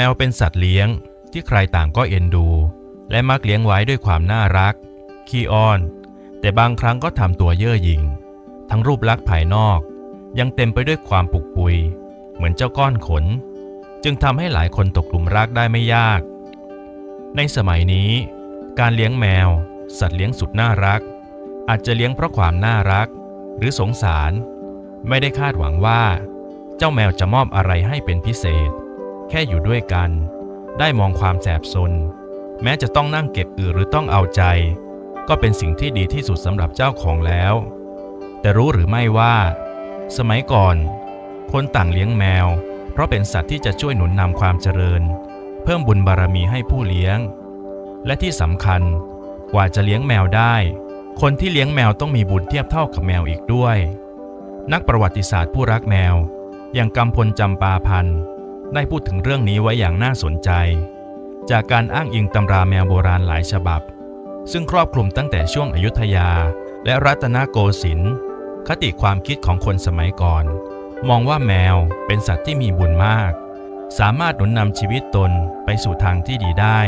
แมวเป็นสัตว์เลี้ยงที่ใครต่างก็เอ็นดู และมักเลี้ยงไว้ด้วยความน่ารัก ขี้อ้อน แต่บางครั้งก็ทำตัวเย่อหยิ่ง ทั้งรูปลักษณ์ภายนอก ยังเต็มไปด้วยความปุกปุย เหมือนเจ้าก้อนขน จึงทำให้หลายคนตกหลุมรักได้ไม่ยาก ในสมัยนี้ การเลี้ยงแมว สัตว์เลี้ยงสุดน่ารัก อาจจะเลี้ยงเพราะความน่ารัก หรือสงสาร ไม่ได้คาดหวังว่า เจ้าแมวจะมอบอะไรให้เป็นพิเศษ แค่อยู่ด้วยกัน ได้มองความแสบซนแม้จะต้องนั่งเก็บอือหรือต้องเอาใจ ก็เป็นสิ่งที่ดีที่สุดสำหรับเจ้าของแล้ว แต่รู้หรือไม่ว่า สมัยก่อน คนต่างเลี้ยงแมว เพราะเป็นสัตว์ที่จะช่วยหนุนนำความเจริญ เพิ่มบุญบารมีให้ผู้เลี้ยง และที่สำคัญกว่าจะเลี้ยงแมวได้ คนที่เลี้ยงแมวต้องมีบุญเทียบเท่ากับแมวอีกด้วย นักประวัติศาสตร์ผู้รักแมว อย่างกำพลจำปาพันธ์ ได้พูดถึงเรื่องนี้ไว้อย่างน่าสนใจ จากการอ้างอิงตำราแมวโบราณหลายฉบับ ซึ่งครอบคลุมตั้งแต่ช่วงอยุธยา และรัตนโกสินทร์คติความคิดของคนสมัยก่อน มองว่าแมวเป็นสัตว์ที่มีบุญมาก สามารถหนุนนำชีวิตตนไปสู่ทางที่ดีได้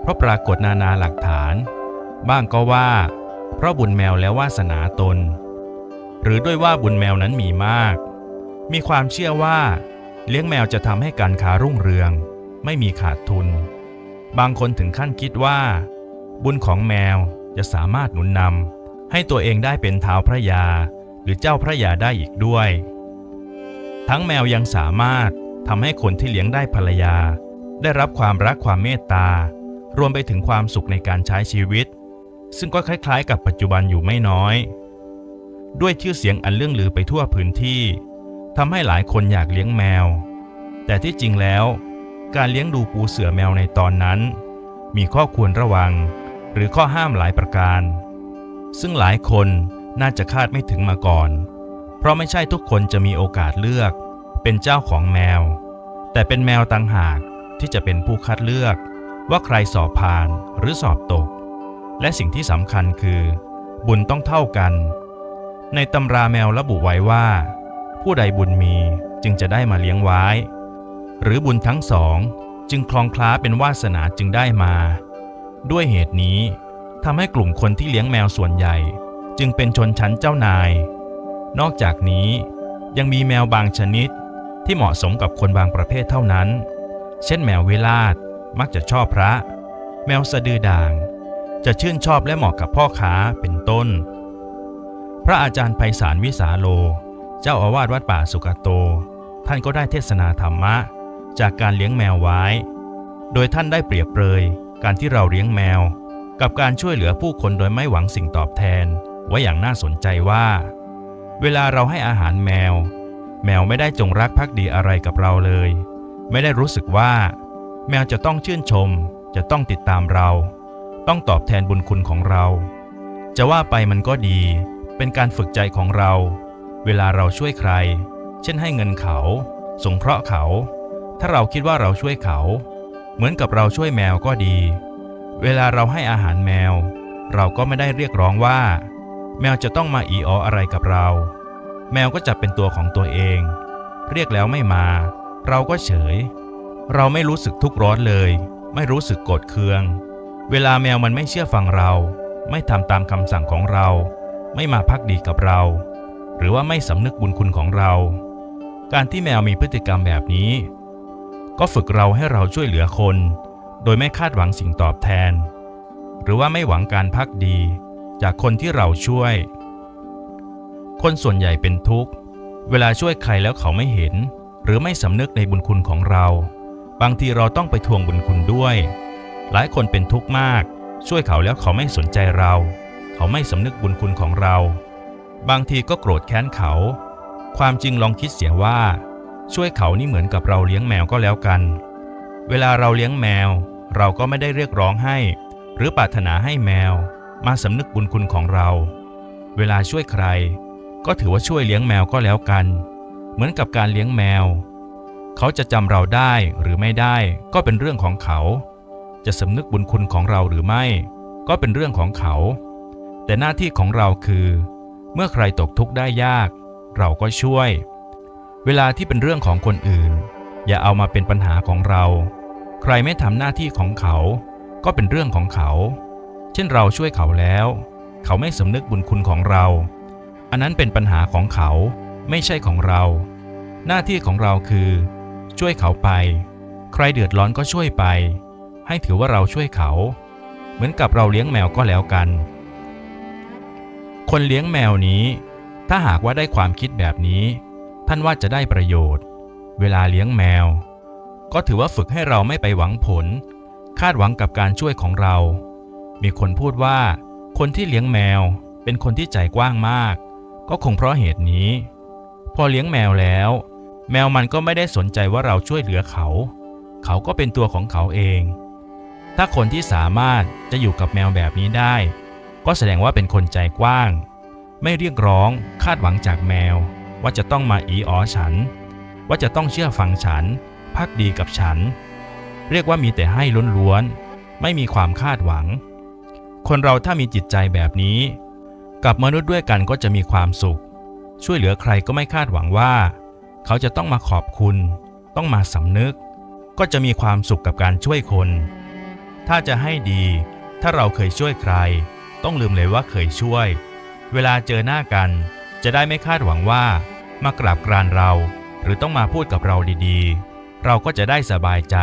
เพราะปรากฏนานาหลักฐาน บ้างก็ว่า เพราะบุญแมวและวาสนาตน หรือด้วยว่าบุญแมวนั้นมีมาก มีความเชื่อว่า เลี้ยงแมวจะทำให้การค้ารุ่งเรือง ไม่มีขาดทุน บางคนถึงขั้นคิดว่า บุญของแมวจะสามารถหนุนนำให้ตัวเองได้เป็นเท้าวพระยา หรือเจ้าพระยาได้อีกด้วย ทั้งแมวยังสามารถทำให้คนที่เลี้ยงได้ภรรยา ได้รับความรักความเมตตา รวมไปถึงความสุขในการใช้ชีวิต ซึ่งก็คล้ายๆ กับปัจจุบันอยู่ไม่น้อย ด้วยชื่อเสียงอันเรื่องลือไปทั่วพื้นที่ ทำให้หลายคนอยากเลี้ยงแมว แต่ที่จริงแล้ว การเลี้ยงดูปูเสือแมวในตอนนั้น มีข้อควรระวัง หรือข้อห้ามหลายประการ ซึ่งหลายคนน่าจะคาดไม่ถึงมาก่อน เพราะไม่ใช่ทุกคนจะมีโอกาสเลือก เป็นเจ้าของแมว แต่เป็นแมวต่างหากที่จะเป็นผู้คัดเลือกว่าใครสอบผ่านหรือสอบตก และสิ่งที่สำคัญคือ บุญต้องเท่ากัน ในตำราแมวระบุไว้ว่า ผู้ใดบุญมีจึงจะได้มาเลี้ยงไว้ หรือบุญทั้งสองจึงคลองคล้าเป็นวาสนาจึงได้มา ด้วยเหตุนี้ทำให้กลุ่มคนที่เลี้ยงแมวส่วนใหญ่ จึงเป็นชนชั้นเจ้านาย นอกจากนี้ยังมีแมวบางชนิดที่เหมาะสมกับคนบางประเภทเท่านั้น เช่นแมวเวลาดมักจะชอบพระ แมวสะดือด่าง จะชื่นชอบและเหมาะกับพ่อค้าเป็นต้น พระอาจารย์ไพศาลวิสาโล เจ้าอาวาสวัดป่าสุกโต ท่านก็ได้เทศนาธรรมะ จากการเลี้ยงแมวไว้ โดยท่านได้เปรียบเปรย การที่เราเลี้ยงแมว กับการช่วยเหลือผู้คนโดยไม่หวังสิ่งตอบแทน ไว้อย่างน่าสนใจว่า เวลาเราให้อาหารแมว แมวไม่ได้จงรักภักดีอะไรกับเราเลย ไม่ได้รู้สึกว่า แมวจะต้องชื่นชม จะต้องติดตามเรา ต้องตอบแทนบุญคุณของเรา จะว่าไปมันก็ดี เป็นการฝึกใจของเรา เวลาเราช่วยใคร เช่นให้เงินเขา สงเคราะห์เขา ถ้าเราคิดว่าเราช่วยเขา เหมือนกับเราช่วยแมวก็ดี เวลาเราให้อาหารแมว เราก็ไม่ได้เรียกร้องว่า แมวจะต้องมาอีอออะไรกับเรา แมวก็จะเป็นตัวของตัวเอง เรียกแล้วไม่มา เราก็เฉย เราไม่รู้สึกทุกข์ร้อนเลย ไม่รู้สึกโกรธเคือง เวลาแมวมันไม่เชื่อฟังเรา ไม่ทำตามคำสั่งของเรา ไม่มาพักดีกับเรา หรือว่าไม่สำนึกบุญคุณของเรา การที่แมวมีพฤติกรรมแบบนี้ ก็ฝึกเราให้เราช่วยเหลือคน โดยไม่คาดหวังสิ่งตอบแทน หรือว่าไม่หวังการพักดี จากคนที่เราช่วย คนส่วนใหญ่เป็นทุกข์ เวลาช่วยใครแล้วเขาไม่เห็น หรือไม่สำนึกในบุญคุณของเรา บางทีเราต้องไปทวงบุญคุณด้วย หลายคนเป็นทุกข์มาก ช่วยเขาแล้วเขาไม่สนใจเรา เขาไม่สำนึกบุญคุณของเรา บางทีก็โกรธแค้นเขา ความจริงลองคิดเสียว่า ช่วยเขานี่เหมือนกับเราเลี้ยงแมวก็แล้วกัน เวลาเราเลี้ยงแมว เราก็ไม่ได้เรียกร้องให้ หรือปรารถนาให้แมว มาสำนึกบุญคุณของเรา เวลาช่วยใคร ก็ถือว่าช่วยเลี้ยงแมวก็แล้วกัน เหมือนกับการเลี้ยงแมว เขาจะจำเราได้หรือไม่ได้ก็เป็นเรื่องของเขา จะสำนึกบุญคุณของเราหรือไม่ ก็เป็นเรื่องของเขา แต่หน้าที่ของเราคือ เมื่อใครตกทุกข์ได้ยาก เราก็ช่วย เวลาที่เป็นเรื่องของคนอื่น อย่าเอามาเป็นปัญหาของเรา ใครไม่ทำหน้าที่ของเขา ก็เป็นเรื่องของเขา เช่นเราช่วยเขาแล้ว เขาไม่สำนึกบุญคุณของเรา อันนั้นเป็นปัญหาของเขาไม่ใช่ของเรา หน้าที่ของเราคือ ช่วยเขาไป ใครเดือดร้อนก็ช่วยไป ให้ถือว่าเราช่วยเขา เหมือนกับเราเลี้ยงแมวก็แล้วกัน คนเลี้ยงแมวนี้ ถ้าหากว่าได้ความคิดแบบนี้ ท่านว่าจะได้ประโยชน์ เวลาเลี้ยงแมว ก็ถือว่าฝึกให้เราไม่ไปหวังผล คาดหวังกับการช่วยของเรา มีคนพูดว่า คนที่เลี้ยงแมวเป็นคนที่ใจกว้างมาก ก็คงเพราะเหตุนี้ พอเลี้ยงแมวแล้ว แมวมันก็ไม่ได้สนใจว่าเราช่วยเหลือเขา เขาก็เป็นตัวของเขาเอง ถ้าคนที่สามารถจะอยู่กับแมวแบบนี้ได้ ก็แสดงว่าเป็นคนใจกว้าง ไม่เรียกร้องคาดหวังจากแมว ว่าจะต้องมาอีอ๋อฉัน ว่าจะต้องเชื่อฟังฉันพักดีกับฉัน เรียกว่ามีแต่ให้ล้วนๆไม่มีความคาดหวัง คนเราถ้ามีจิตใจแบบนี้ กับมนุษย์ด้วยกันก็จะมีความสุข ช่วยเหลือใครก็ไม่คาดหวังว่า เขาจะต้องมาขอบคุณ ต้องมาสำนึก ก็จะมีความสุขกับการช่วยคน ถ้าจะให้ดี ถ้าเราเคยช่วยใคร ต้องลืมเลยว่าเคยช่วย เวลาเจอหน้ากัน จะได้ไม่คาดหวังว่ามากราบกรานเรา หรือต้องมาพูดกับเราดีๆ เราก็จะได้สบายใจ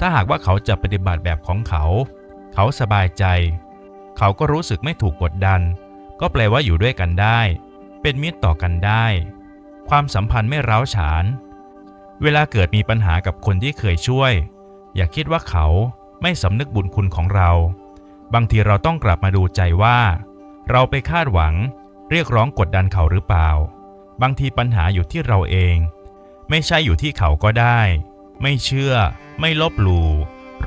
ถ้าหากว่าเขาจะปฏิบัติแบบของเขา เขาสบายใจ เขาก็รู้สึกไม่ถูกกดดัน ก็แปลว่าอยู่ด้วยกันได้ เป็นมิตรต่อกันได้ ความสัมพันธ์ไม่ร้าวฉาน เวลาเกิดมีปัญหากับคนที่เคยช่วย อย่าคิดว่าเขาไม่สำนึกบุญคุณของเรา บางทีเราต้องกลับมาดูใจว่า เราไปคาดหวัง เรียกร้องกดดันเขาหรือเปล่า บางทีปัญหาอยู่ที่เราเอง ไม่ใช่อยู่ที่เขาก็ได้ ไม่เชื่อ ไม่ลบหลู่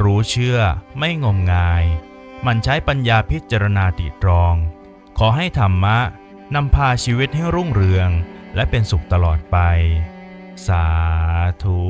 รู้เชื่อ ไม่งมงาย มันใช้ปัญญาพิจารณาตรีตรอง ขอให้ธรรมะนำพาชีวิตให้รุ่งเรือง และเป็นสุขตลอดไป สาธุ